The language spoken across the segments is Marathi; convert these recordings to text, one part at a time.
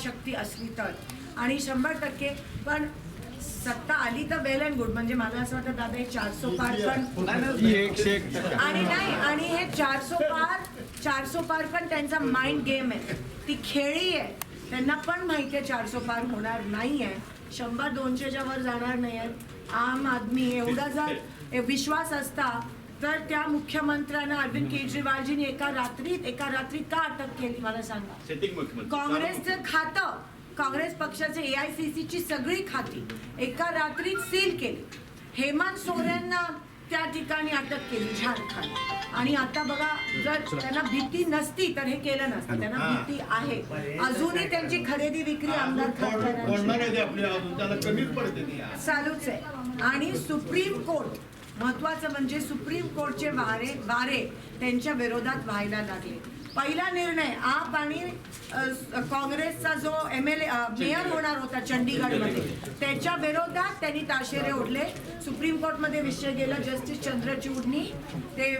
इच्छाशक्ती असली तर. आणि शंभर टक्के पण सत्ता आली तर वेल अँड गुड म्हणजे मला असं वाटतं दादा हे चारसो पार पण ही आणि नाही आणि हे चारसो पार चारसो पार पण त्यांचा माइंड गेम आहे. ती खेळी आहे. त्यांना पण माहिती आहे चारसो पार होणार नाही आहे शंभर दोनशेच्या वर जाणार नाही आहेत आम आदमी एवढा जर विश्वास असता तर त्या मुख्यमंत्र्यांना अरविंद केजरीवालजींनी एका रात्रीत एका रात्रीत का अटक केली मला सांगा? काँग्रेसचं खातं काँग्रेस पक्षाचे एआयसीसी ची सगळी खाती एका रात्रीत सील केली. हेमंत सोरेनना त्या ठिकाणी अटक केली झारखंड. आणि आता बघा जर त्यांना भीती नसती तर हे केलं नसतं. त्यांना भीती आहे. अजूनही त्यांची खरेदी विक्री आमदार ती चालूच आहे. आणि सुप्रीम कोर्ट महत्वाचं म्हणजे सुप्रीम कोर्टचे वारे वारे त्यांच्या विरोधात व्हायला लागले. पहिला निर्णय आप आणि काँग्रेसचा जो एम एल ए मेयर होणार होता चंडीगडमध्ये त्याच्या विरोधात त्यांनी ताशेरे ओढले. सुप्रीम कोर्टमध्ये विषय गेला जस्टिस चंद्रचूडनी ते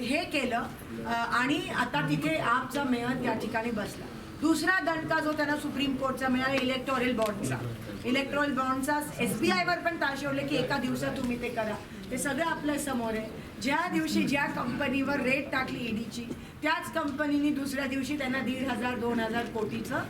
हे केलं आणि आता तिथे आपचा मेयर त्या ठिकाणी बसला. दुसरा दणका जो त्यांना सुप्रीम कोर्टचा मिळाला इलेक्टोरल बॉन्डचा इलेक्ट्रॉल बॉन्डचा एस बी आयवर पण ताशेवले की एका दिवसात तुम्ही ते करा. ते सगळं आपल्यासमोर आहे. ज्या दिवशी ज्या कंपनीवर रेट टाकली ईडीची त्याच कंपनीने दुसऱ्या दिवशी त्यांना दीड हजार दोन हजार कोटीचं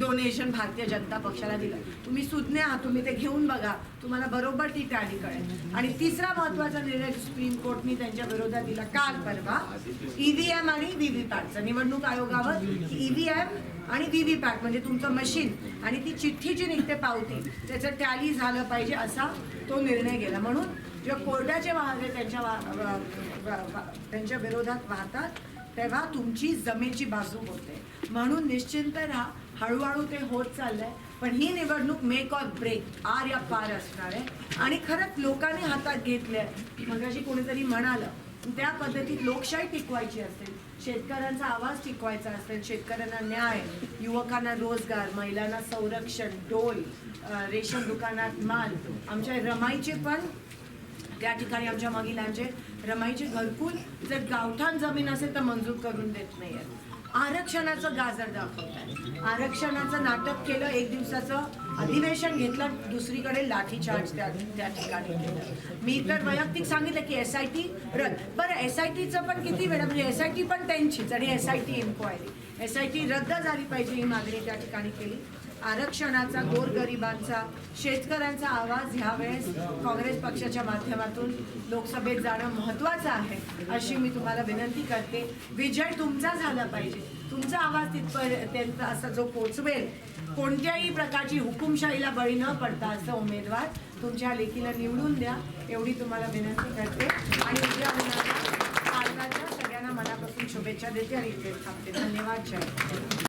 डोनेशन भारतीय जनता पक्षाला दिलं. तुम्ही सुज्ञ आहात तुम्ही ते घेऊन बघा. तुम्हाला बरोबर ती टॅली कळेल. आणि तिसरा महत्त्वाचा निर्णय सुप्रीम कोर्टनी त्यांच्या विरोधात दिला. काल परवा ईव्हीएम आणि व्हीव्हीपॅटचा निवडणूक आयोगावर ईव्हीएम आणि व्हीव्हीपॅट म्हणजे तुमचं मशीन आणि ती चिठ्ठी जी निघते पावती त्याचं टॅली झालं पाहिजे असा तो निर्णय गेला. म्हणून जेव्हा कोर्टाचे वाहने त्यांच्या वा- वा- त्यांच्या विरोधात वाहतात तेव्हा तुमची जमेची बाजू होते. म्हणून निश्चिंत राहा. हळूहळू ते होत चाललंय. पण ही निवडणूक मेक ऑर ब्रेक आर या पार असणार आहे. आणि खरंच लोकांनी हातात घेतले मगाशी कोणीतरी म्हणालं त्या पद्धतीत लोकशाही टिकवायची असेल शेतकऱ्यांचा आवाज टिकवायचा असेल शेतकऱ्यांना न्याय युवकांना रोजगार महिलांना संरक्षण डोल रेशन दुकानात माल आमच्या रमाईचे पण त्या ठिकाणी आमच्या महिलांचे रमाईचे घरकुल जर गावठाण जमीन असेल तर मंजूर करून देत नाही आरक्षणाचं गाजर दाखवतात आरक्षणाचं नाटक केलं एक दिवसाचं अधिवेशन घेतलं दुसरीकडे लाठीचार्ज त्या त्या ठिकाणी केलं. मी तर वैयक्तिक सांगितलं की एस आय टी रद्द बरं एस आय टीचं पण किती वेळा म्हणजे एस आय टी पण त्यांचीच आणि S I T inquiry S I T रद्द झाली पाहिजे ही मागणी त्या ठिकाणी केली. आरक्षणाचा गोरगरिबांचा शेतकऱ्यांचा आवाज ह्यावेळेस काँग्रेस पक्षाच्या माध्यमातून लोकसभेत जाणं महत्त्वाचं आहे अशी मी तुम्हाला विनंती करते. विजय तुमचा झाला पाहिजे. तुमचा आवाज तिथपर्यंत असा जो पोचवेल कोणत्याही प्रकारची हुकुमशाहीला बळी न पडता असं उमेदवार तुमच्या लेखीला निवडून द्या एवढी तुम्हाला विनंती करते. आणि उद्या सगळ्यांना मनापासून शुभेच्छा देते आणि इथे थांबते. धन्यवाद जय